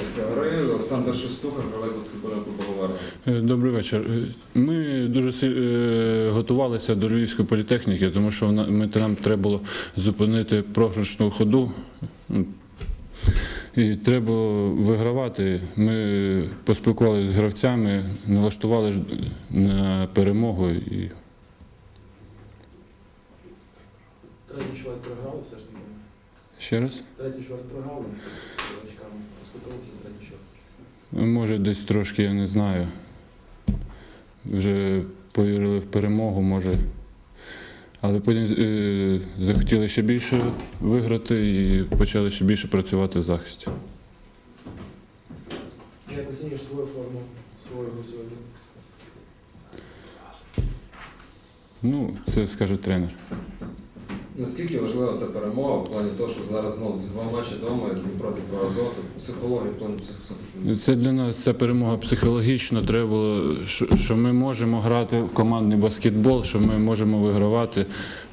після гри. Олександр Шестуха, гравець баскетбольного клубу Говарда. Добрий вечір. Е, Ми дуже е, готувалися до Львівської політехніки, тому що ми, нам треба було зупинити програшну ходу. І треба було вигравати. Ми поспілкувалися з гравцями, налаштували на перемогу. І Третій програли все ж таки. ще раз, Третій чверть програли з очками. Розкотилися третій чверть. Може, десь трошки я не знаю. Вже повірили в перемогу, може. Але потім е, захотіли ще більше виграти і почали ще більше працювати в захисті. Як оцінюєш свою форму, свою гру сьогодні? Ну, це скаже тренер. Наскільки важлива ця перемога в плані того, що зараз знову два матчі вдома, Дніпро Дніпро Азоту, психологія в плані психології. Це для нас ця перемога психологічно. Треба було, що ми можемо грати в командний баскетбол, що ми можемо вигравати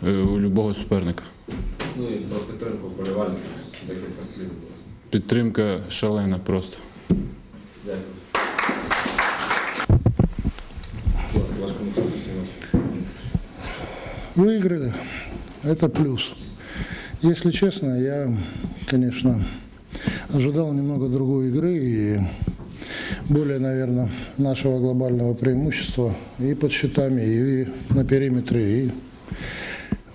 е, у будь-якого суперника. Ну і про підтримку вболівальників декілька слів, власне. Підтримка шалена просто. Дякую. Будь ласка, ваш коментар після. Выиграли. Это плюс. Если честно, я, конечно, ожидал немного другой игры и более, наверное, нашего глобального преимущества и под щитами, и на периметре, и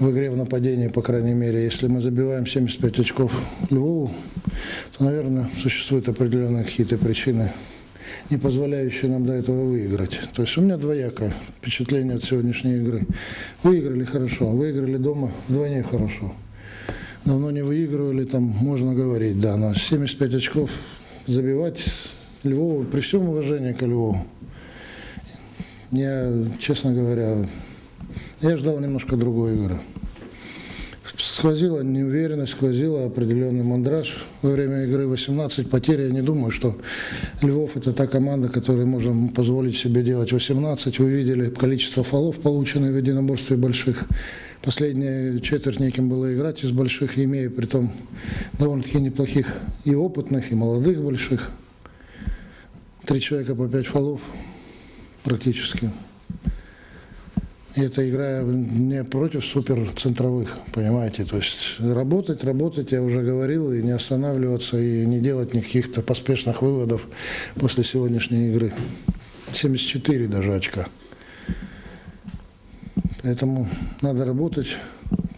в игре в нападении, по крайней мере. Если мы забиваем 75 очков Львову, то, наверное, существуют определенные какие-то причины, не позволяющие нам до этого выиграть. То есть у меня двоякое впечатление от сегодняшней игры. Выиграли хорошо, выиграли дома вдвойне хорошо. Давно не выигрывали, там можно говорить, да, но 75 очков забивать Львову, при всем уважении к Львову, я, честно говоря, я ждал немножко другой игры. Сквозила неуверенность, сквозила определенный мандраж. Во время игры 18 потерь. Я не думаю, что Львов это та команда, которой можно позволить себе делать 18. Вы видели количество фолов, полученных в единоборстве больших. Последняя четверть неким было играть из больших, имея при том довольно-таки неплохих и опытных, и молодых больших. Три человека по пять фолов практически. И это игра не против суперцентровых, понимаете. То есть работать, работать, я уже говорил, и не останавливаться, и не делать никаких-то поспешных выводов после сегодняшней игры. 74 даже очка. Поэтому надо работать.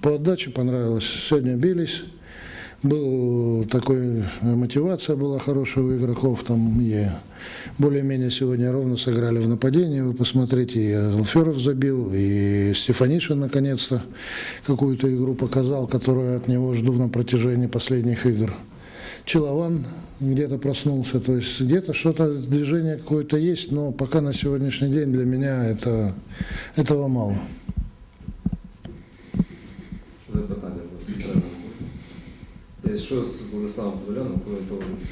По отдаче понравилось. Сегодня бились. Был такой, э, мотивация была хорошая у игроков. Там и более-менее сегодня ровно сыграли в нападении. Вы посмотрите, и Алферов забил, и Стефанишин наконец-то какую-то игру показал, которую от него жду на протяжении последних игр. Челован где-то проснулся, то есть где-то что-то, движение какое-то есть, но пока на сегодняшний день для меня это, этого мало. Запитання, що з Владиславом Подоляном, коли він повернеться?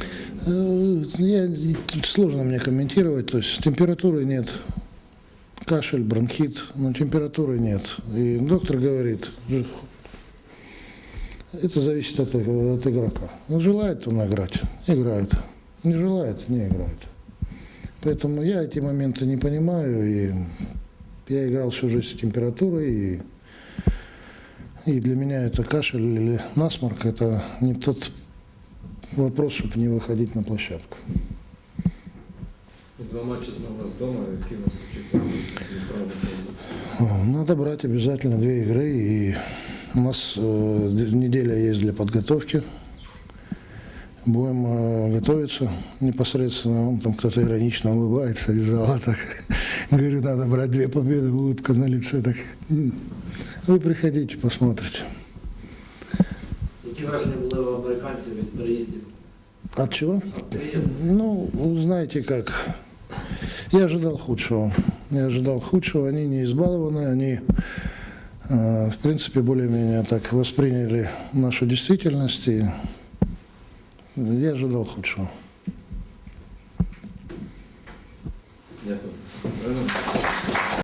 Э, Я, сложно мне комментировать, то есть температуры нет, кашель, бронхит, но температуры нет. И доктор говорит, это зависит от, от игрока. Он желает он играть, играет. Не желает, не играет. Поэтому я эти моменты не понимаю, и я играл всю жизнь с температурой, и, и для меня это кашель или насморк, это не тот вопрос, чтобы не выходить на площадку. Два матчі знову з дому, які нас очікують Дніпро Дніпро Азоту. Надо брать обязательно две игры. И у нас э, д- неделя есть для подготовки. Будем э, готовиться непосредственно. Вон там кто-то иронично улыбается из зала. Так. Говорю, надо брать две победы, улыбка на лице. Так. Вы приходите, посмотрите. Какие враження были у американців від переїздів? От чего? Ну, знаете как, я ожидал худшего. Я ожидал худшего, они не избалованы, они, э, в принципе, более-менее так восприняли нашу действительность, и я ожидал худшего. Дякую.